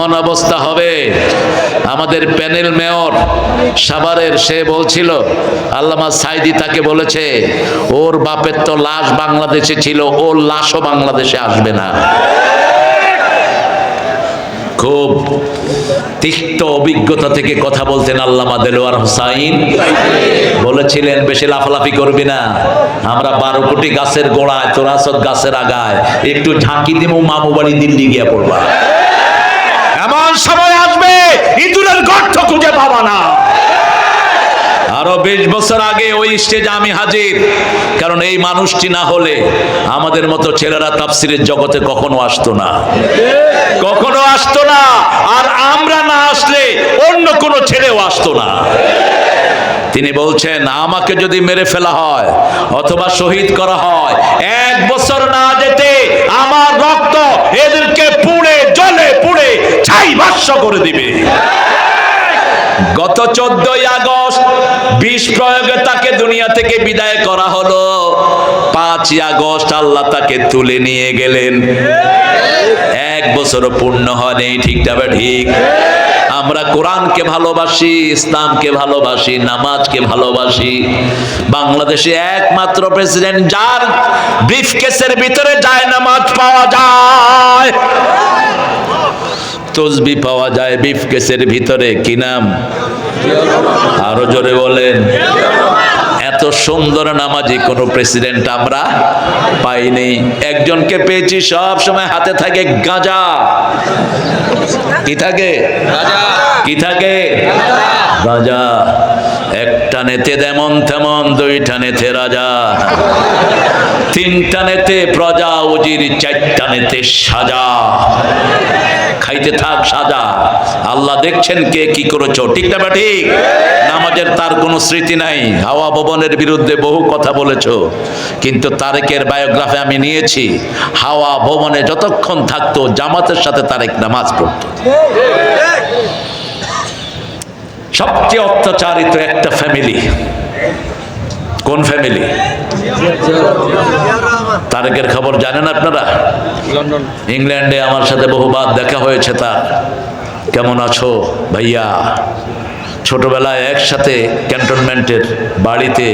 এমন অবস্থা হবে। আমাদের প্যানেল মেয়র সাভারের, সে বলছিল, আল্লামা সাইদি তাকে বলেছে, ওর বাপের তো লাশ বাংলাদেশে ছিল, ওর লাশও বাংলাদেশে আসবে না। খুব তিক্ত অভিজ্ঞতা থেকে কথা বলতেন আল্লামা দেলোয়ার হোসাইন। বলেছিলেন, বেশি লাফালাফি করবি না। আমরা বারো কোটি গাছের গোড়ায়, তোরাসত গাছের আগায়, একটু ঝাঁকি দিব মামু বাড়ি দিল্লি গিয়া পড়বা। এমন সময় আসবে। ইঁদুরের গর্ত খুঁজে পাবা না। আরও বিশ বছর আগে ওই স্টেজে আমি হাজির। কারণ এই মানুষটি না হলে আমাদের মতো ছেলেরা তাফসিরের জগতে কখনো আসতো না। কখনো আসতো না। আর আমরা না আসলে অন্য কোনো ছেলেও আসতো না। তিনি বলছেন, আমাকে যদি মেরে ফেলা হয় অথবা শহীদ করা হয়, এক বছর না যেতে আমার রক্ত এদেরকে পুড়ে, জলে পুড়ে ছাই ভাষ্য করে দিবে। গত চোদ্দই আগস্ট বিষ প্রয়োগে তাকে দুনিয়া থেকে বিদায় করা হলো। পাঁচই আগস্ট আল্লাহ তাকে তুলে নিয়ে গেলেন। এক বছর পূর্ণ হয়নি ঠিক তবে ঠিক? আমরা কোরআনকে ভালোবাসি, ইসলামকে ভালোবাসি, নামাজকে ভালোবাসি। বাংলাদেশে একমাত্র প্রেসিডেন্ট যার ব্রিফকেসের ভিতরে যায় নামাজ পাওয়া যায়। তসবি পাওয়া যায় বিফ কেসের ভিতরে, কি নাম? আরও জোরে বলেন। এত সুন্দর নামাজি কোনো প্রেসিডেন্ট আমরা পাইনি। একজনকে পেয়েছি সব সময় হাতে থাকে গাঁজা। কি থাকে? কি থাকে? রাজা একটা নেতে যেমন তেমন, দুইটা নেতে রাজা। তিনটা নেতে প্রজা, উজির চারটা নেতে সাজা। খাইতে থাক সাজা। আল্লাহ দেখছেন কে কি করেছ, ঠিক না বা ঠিক? নামাজের তার কোনো স্মৃতি নাই। হাওয়া ভবনের বিরুদ্ধে বহু কথা বলেছ, কিন্তু তারেকের বায়োগ্রাফি আমি নিয়েছি, হাওয়া ভবনে যতক্ষণ থাকতো, জামাতের সাথে তারেক নামাজ পড়তো। সবচেয়ে অত্যাচারিত একটা ফ্যামিলি কোন ফ্যামিলি তারেকের খবর জানেন আপনারা? ইংল্যান্ডে আমার সাথে বহুবার দেখা হয়েছে তার। কেমন আছো ভাইয়া? ছোটবেলায় একসাথে ক্যান্টনমেন্টের বাড়িতে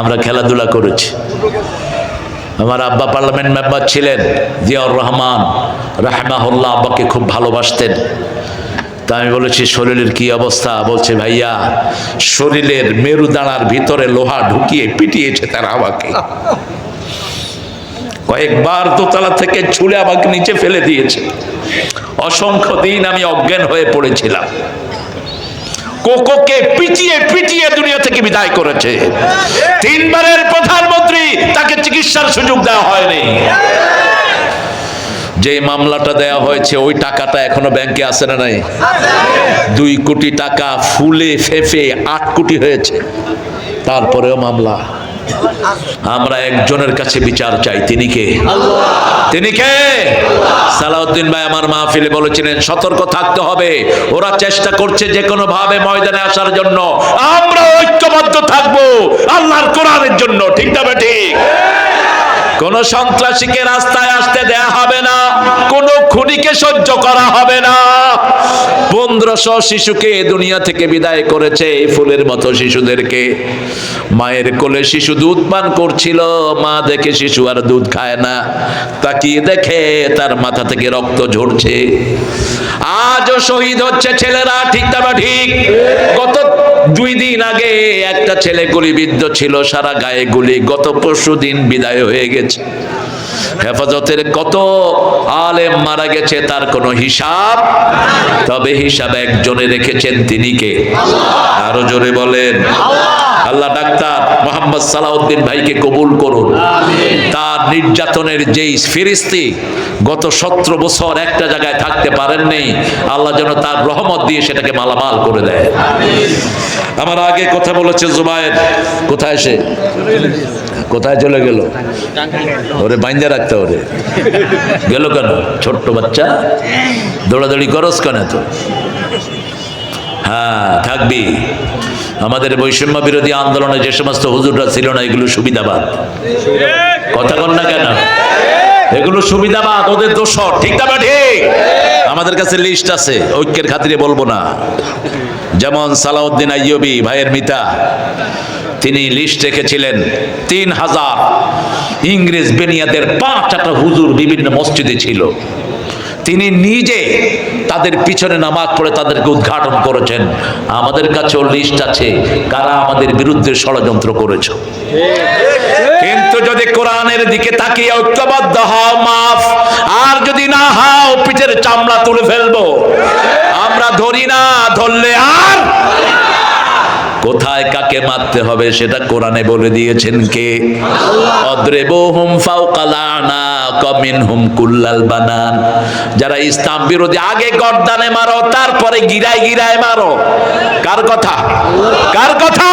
আমরা খেলাধুলা করেছি। আমার আব্বা পার্লামেন্ট মেম্বার ছিলেন জিয়াউর রহমান। রাহমাহুল্লাহ আব্বাকে খুব ভালোবাসতেন। তা আমি বলেছি, শরীরের কি অবস্থা? বলছে, ভাইয়া, শরীরের মেরুদাঁড়ার ভিতরে লোহা ঢুকিয়ে পিটিয়েছে তারা আমাকে। কয়েকবার দোতলা থেকে ছুলে আমাকে নিচে ফেলে দিয়েছে। অসংখ্য দিন আমি অজ্ঞান হয়ে পড়েছিলাম। কোকোকে পিটিয়ে পিটিয়ে দুনিয়া থেকে বিদায় করেছে। তিনবারের প্রধানমন্ত্রী তাকে চিকিৎসার সুযোগ দেওয়া হয়নি। যে মামলাটা দেয়া হয়েছে, ওই টাকাটা এখনও ব্যাংকে আছে না নাই? দুই কোটি টাকা ফুলে ফেফে আট কোটি হয়েছে। তারপরেও মামলা। আমরা একজনের কাছে বিচার চাই, তিনি কে? তিনি কে? সালাউদ্দিন ভাই আমার মাহফিলে বলেছিলেন, সতর্ক থাকতে হবে। ওরা চেষ্টা করছে যে কোনো ভাবে ময়দানে আসার জন্য। আমরা ঐক্যবদ্ধ থাকব আল্লাহর কোরআনের জন্য, ঠিক না ঠিক কোন সন্ত্রাসীকে রাস্তায় আসতে দেয়া হবে না, কোন খুনিকে সহ্য করা হবে না। পনেরোশো শিশুকে দুনিয়া থেকে বিদায় করেছে এই ফুলের মতো শিশুদেরকে। মায়ের কোলে শিশু দুধ পান করছিল, মা দেখে শিশু আর দুধ খায় না। তাকিয়ে দেখে তার মাথা থেকে রক্ত ঝরছে। আজও শহীদ হচ্ছে ছেলেরা, ঠিক না ঠিক। গত দুই দিন আগে একটা ছেলে গুলিবিদ্ধ ছিল, সারা গায়ে গুলি। গত পরশু দিন বিদায় হয়ে গেছে। হেফাজতের কত আলেম মারা গেছে তার কোনো হিসাব? তবে হিসাব একজনে রেখেছেন তিনি কে? আরও জোরে বলেন। আল্লাহ ডাক্তার মোহাম্মদ সালাউদ্দিন ভাইকে কবুল করুন। তার নির্যাতনের যেই ফিরিস্তি গত সতেরো বছর একটা জায়গায় থাকতে পারেননি, আল্লাহ যেন তার রহমত দিয়ে সেটাকে মালামাল করে দেয়। আমার আগে কথা বলেছে জুবায়ের। কোথায় সে? কোথায় চলে গেল? ওরে বাইন্দে রাখতে ওরে গেল কেন? ছোট্ট বাচ্চা? দৌড়াদৌড়ি করস কেন তো হ্যাঁ থাকবি। আমাদের বৈষম্য বিরোধী আন্দোলনে যে সমস্ত হুজুররা ছিল না, এগুলো সুবিধাবাদ। কথা কন না কেন? এগুলো সুবিধাবাদ, ওদের দোষ ঠিক না ঠিক আমাদের কাছে লিস্ট আছে, ঐক্যের খাতিরে বলব না। যেমন সালাউদ্দিন আইয়ুবি, ভাইয়ের মিতা। তিনি লিস্ট রেখেছিলেন তিন হাজার ইংরেজ বেনিয়াদের পাঁচ একটা হুজুর বিভিন্ন মসজিদে ছিল। তিনি নিজে তাদের পিছনে নামাজ পড়ে তাদেরকে উদ্ঘাটন করেছেন। আমাদের কাছেও লিস্ট আছে, কারা আমাদের বিরুদ্ধে ষড়যন্ত্র করেছে। কিন্তু যদি কোরআনের দিকে তাকিয়ে ঐক্যবদ্ধ হও, মাফ। আর যদি না হও, পিঠের চামড়া তুলে ফেলব। আমরা ধরি না, ধরলে আর কোথায় কাকে মারতে হবে সেটা কোরআনে বলে দিয়েছেন কে? অদ্রেবহুম ফাওকালানা কমিনহুম কুল্লাল বানান। যারা ইসলাম বিরোধী, আগে গর্দানে মারো, তারপরে গিরায় গিরায় মারো। কার কথা? কার কথা?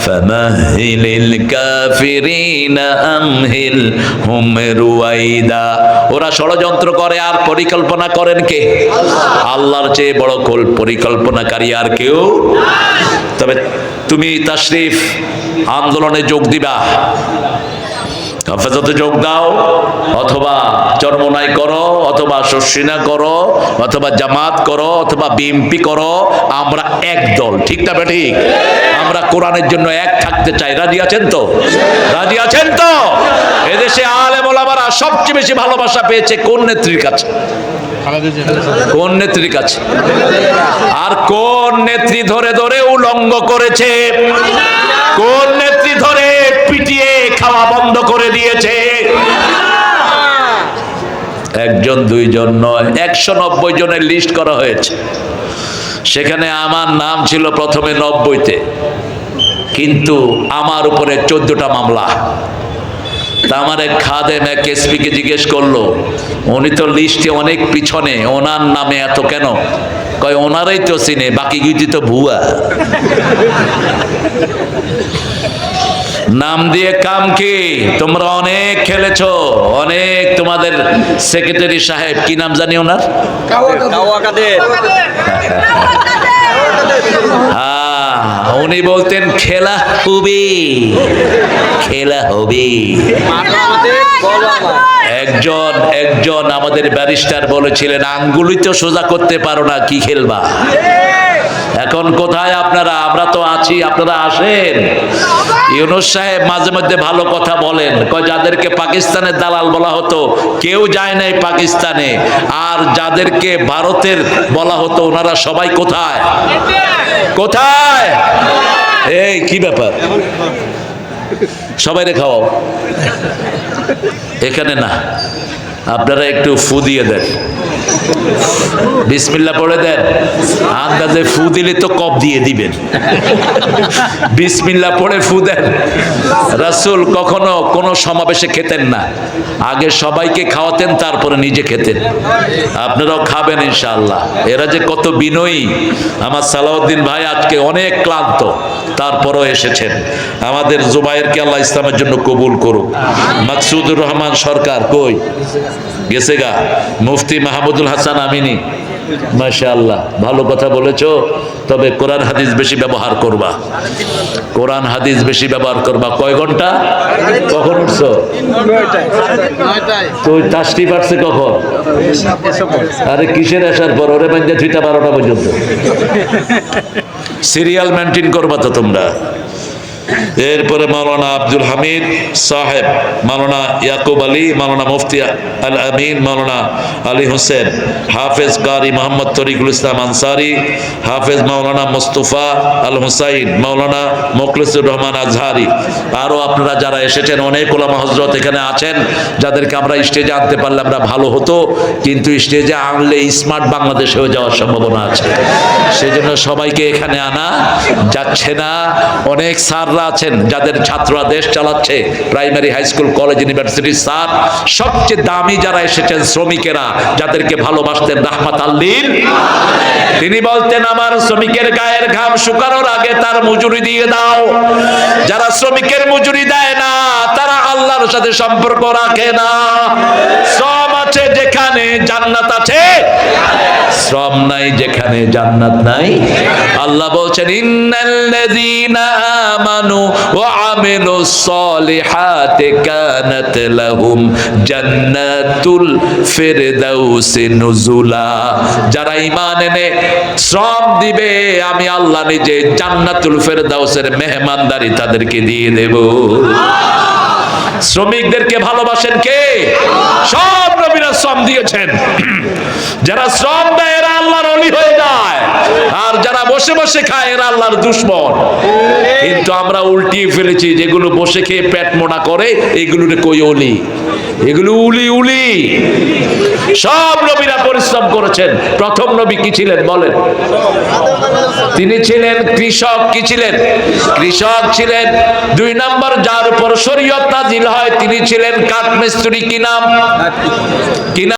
ফামাহিলিল কাফিরিনা আমহিল হুম রুয়াইদা ওরা ষড়যন্ত্র করে আর পরিকল্পনা করেন কে? আল্লাহর চেয়ে বড় কল- পরিকল্পনাকারী আর কেউ তবে তুমি তাশরিফ আন্দোলনে যোগ দিবা। হেফাজতে যোগ দাও, অথবা চরমনাই করো, অথবা শস্যিনা করো, অথবা জামাত করো, অথবা বিএমপি করো, আমরা এক দল। ঠিক না ঠিক? আমরা কোরআনের জন্য এক থাকতে চাই। রাজি আছেন তো? রাজি আছেন তো? এদেশে আলে মোলামারা সবচেয়ে বেশি ভালোবাসা পেয়েছে কোন নেত্রীর কাছে? কোন নেত্রীর কাছে? আর কোন নেত্রী ধরে ধরে উলঙ্গ করেছে? কোন নেত্রী ধরে পিটিয়ে খাওয়া বন্ধ করে দিয়েছে। একজন, দুইজন নয়, একশো নব্বই জনের লিস্ট করা হয়েছে। সেখানে আমার নাম ছিল প্রথমে নব্বইতে। কিন্তু আমার উপরে চোদ্দটা মামলা। আমার এক খাদেম এক এসপিকে জিজ্ঞেস করল, উনি তো লিস্টে অনেক পিছনে, ওনার নামে এত কেন? কয়, ওনারাই তো চিনে, বাকি গুটি তো ভুয়া। নাম দিয়ে কাম কি? তোমরা অনেক খেলেছো। অনেক তোমাদের সেক্রেটারি সাহেব কি নাম জানি ওনার? হ্যাঁ উনি বলতেন খেলা হবে খেলা হবে। একজন একজন আমাদের ব্যারিস্টার বলেছিলেন আঙ্গুলি তো সোজা করতে পারো না কি খেলবা? এখন কোথায় আপনারা? আমরা তো আছি, আপনারা আসেন। ইউনুস সাহেব মাঝে মধ্যে ভালো কথা বলেন। কয়, যাদেরকে পাকিস্তানের দালাল বলা হতো, কেউ যায় নাই পাকিস্তানে। আর যাদেরকে ভারতের বলা হতো, ওনারা সবাই কোথায়? কোথায়? এই, কি ব্যাপার? সবাই খাওয়াও। এখানে না, আপনারা একটু ফু দিয়ে দেন। বিসমিল্লা পড়ে দেন। আন্দাজে ফু দিলে তো কপ দিয়ে দিবেন। বিসমিল্লা পড়ে ফু দেন। রাসূল কখনো কোনো সমাবেশে খেতেন না। আগে সবাইকে খাওয়াতেন, তারপরে নিজে খেতেন। আপনারাও খাবেন ইনশাআল্লাহ। এরা যে কত বিনয়ী। আমার সালাউদ্দিন ভাই আজকে অনেক ক্লান্ত। তারপরও এসেছেন। আমাদের জুবাইরকে আল্লাহ ইসলামের জন্য কবুল করুক। মাকসুদুর রহমান সরকার কই? গেছে গা। মুফতি মাহমুদুল হাসান আমিনী। মাশাআল্লাহ, ভালো কথা বলেছ, তবে কোরআন হাদিস বেশি ব্যবহার করবা। কোরআন হাদিস বেশি ব্যবহার করবা। কয় ঘণ্টা? কখন উঠছো? তুই তাসটি পারছে কখন? আরে কিসের আসার পর? ওরে বান্ধে থুইটা বারোটা পর্যন্ত। সিরিয়াল মেনটেন করবা তো তোমরা। এরপরে মাওলানা আব্দুল হামিদ সাহেব, মাওলানা ইয়াকুব আলী, মাওলানা মুফতি আল আমিন, মাওলানা আলী হোসেন, হাফেজ কারি মোহাম্মদ তরিকুল ইসলাম আনসারি, হাফেজ মাওলানা মুস্তফা আল হুসাইন, মাওলানা মোখলিসুর রহমান আজহারি। আরও আপনারা যারা এসেছেন, অনেক ওলামা হজরত এখানে আছেন, যাদেরকে আমরা স্টেজে আনতে পারলে আমরা ভালো হতো, কিন্তু স্টেজে আনলে স্মার্ট বাংলাদেশ হয়ে যাওয়ার সম্ভাবনা আছে। সেজন্য সবাইকে এখানে আনা, যাচ্ছে না, অনেক স্যাররা আছেন, যাদের ছাত্ররা দেশ চালাচ্ছে প্রাইমারি হাই স্কুল কলেজ ইউনিভার্সিটির স্যার সবচেয়ে দামি যারা এসেছেন শ্রমিকেরা, যাদেরকে ভালোবাসতেন রাহমাত আল্লিন তিনি বলতেন, আমার শ্রমিকের গায়ের ঘাম শুকানোর আগে তার মজুরি দিয়ে দাও। যারা শ্রমিকের মজুরি দেয় না, তারা আল্লাহর সাথে সম্পর্ক রাখে না। শ্রম আছে যেখানে, জান্নাত আছে শ্রম নাই যেখানে জান্নাত নাই। আল্লাহ বলছেন, ইন্নাল্লাযীনা কানাত লাহুম জান্নাতুল ফিরদাউসি নুজুলা। যারা ঈমান এনে শ্রম দিবে, আমি আল্লাহ নিজে জান্নাতুল ফেরদাউসের মেহমানদারি তাদেরকে দিয়ে দেব। শ্রমিকদেরকে ভালোবাসেন কে? সব নবীরা শ্রম দিয়েছেন। যারা শ্রম দেয় আল্লাহর অলি হয়ে যায়। আর যারা বসে বসে খায়, এরা আল্লাহর দুশ্মন। কিন্তু আমরা উল্টিয়ে ফেলেছি, যেগুলো বসে খেয়ে পেট মোটা করে এগুলো কই অলি? এগুলো উলি উলি। সব নবীরা পরিশ্রম করেছেন। প্রথম নবী কি ছিলেন বলেন? তিনি ছিলেন কৃষক, কি ছিলেন? কৃষক ছিলেন। দুই নম্বর, যার উপর শরীয়ত নাজিল হয়, তিনি ছিলেন কাঠমিস্ত্রি। কি নাম? কি নাম?